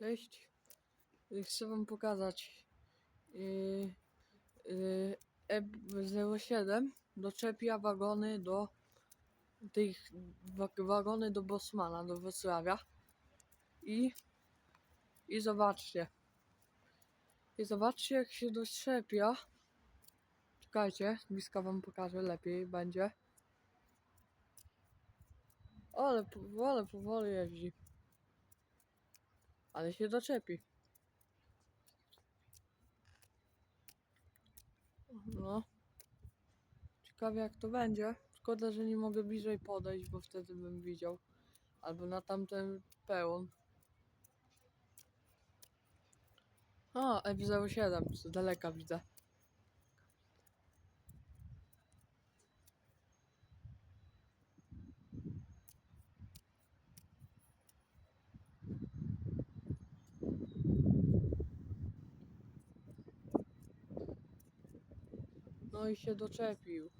Cześć. Y, Chcę wam pokazać yy, yy, EB07 doczepia wagony do tych wa- wagony do Bosmana, do Wrocławia. I i zobaczcie. I zobaczcie jak się doczepia. Czekajcie, bliska wam pokażę lepiej będzie. Ale, ale powoli jeździ ale się doczepi No. Ciekawie jak to będzie. Szkoda, że nie mogę bliżej podejść, bo wtedy bym widział. Albo na tamten pełon. A, F07, z daleka widzę. No i się doczepił.